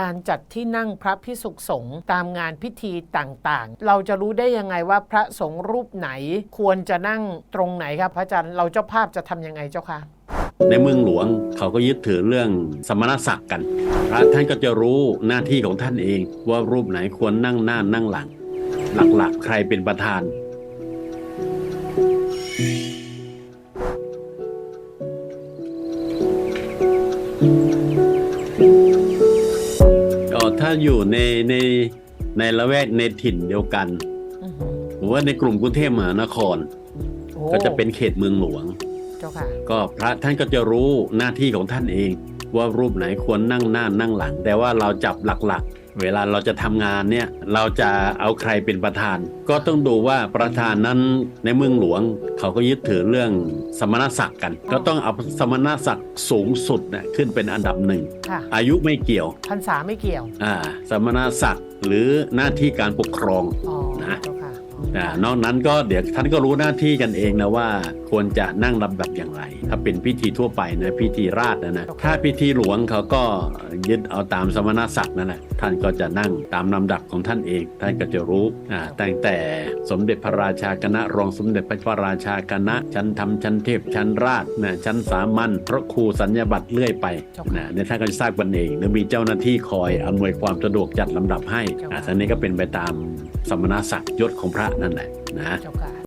การจัดที่นั่งพระพิสุขสงฆ์ตามงานพิธีต่างๆ เราจะรู้ได้ยังไงว่าพระสงฆ์รูปไหนควรจะนั่งตรงไหนครับพระอาจารย์เราเจ้าภาพจะทำยังไงเจ้าค่ะในเมืองหลวงเขาก็ยึดถือเรื่องสมณศักดิ์กัน พระท่านก็จะรู้หน้าที่ของท่านเองว่ารูปไหนควรนั่งหน้านั่งหลัง หลักๆ ใครเป็นประธาน ถ้าอยู่ในในในละแวกในถิ่นเดียวกัน อือหือหรือว่าในกลุ่มกรุงเทพมหานคร โอ้ก็จะเป็นเขตเมืองหลวง เจ้าค่ะ ก็พระท่านก็จะรู้หน้าที่ของท่านเอง ว่ารูปไหนควรนั่งหน้านั่งหลัง แต่ว่าเราจับหลักๆ เวลาเราจะทำงานเนี่ยเราจะเอาใครเป็นประธาน ก็ต้องดูว่าประธานนั้นในเมืองหลวง เขาก็ยึดถือเรื่องสมณศักดิ์กัน ก็ต้องเอาสมณศักดิ์สูงสุดนะขึ้นเป็นอันดับหนึ่งค่ะอายุไม่เกี่ยวพรรษาไม่เกี่ยวอ่าสมณศักดิ์หรือหน้าที่การปกครองอ๋อนะเจ้าค่ะอ่า นอกนั้นก็เดี๋ยวท่านก็รู้หน้าที่กันเองนะว่า ควรจะนั่งลำดับอย่างไร ถ้าเป็นพิธีทั่วไปนะพิธีราชนะนะถ้าพิธีหลวงเขาก็ยึดเอาตามสมณศักดิ์นั่นแหละท่านก็จะนั่งตามลำดับของท่านเอง ท่านก็จะรู้อ่าตั้งแต่สมเด็จพระราชาคณะรองสมเด็จพระราชาคณะชั้นธรรมชั้นเทพชั้นราชนะชั้นสามัญพระครูสัญญาบัตรเรื่อยไปนะเนี่ยท่านก็จะทราบกันเองหรือมีเจ้าหน้าที่คอยอำนวยความสะดวกจัดลำดับให้อ่าท่านนี้ก็เป็นไปตามสมณศักดิ์ยศของพระนั่นแหละนะเจ้าค่ะ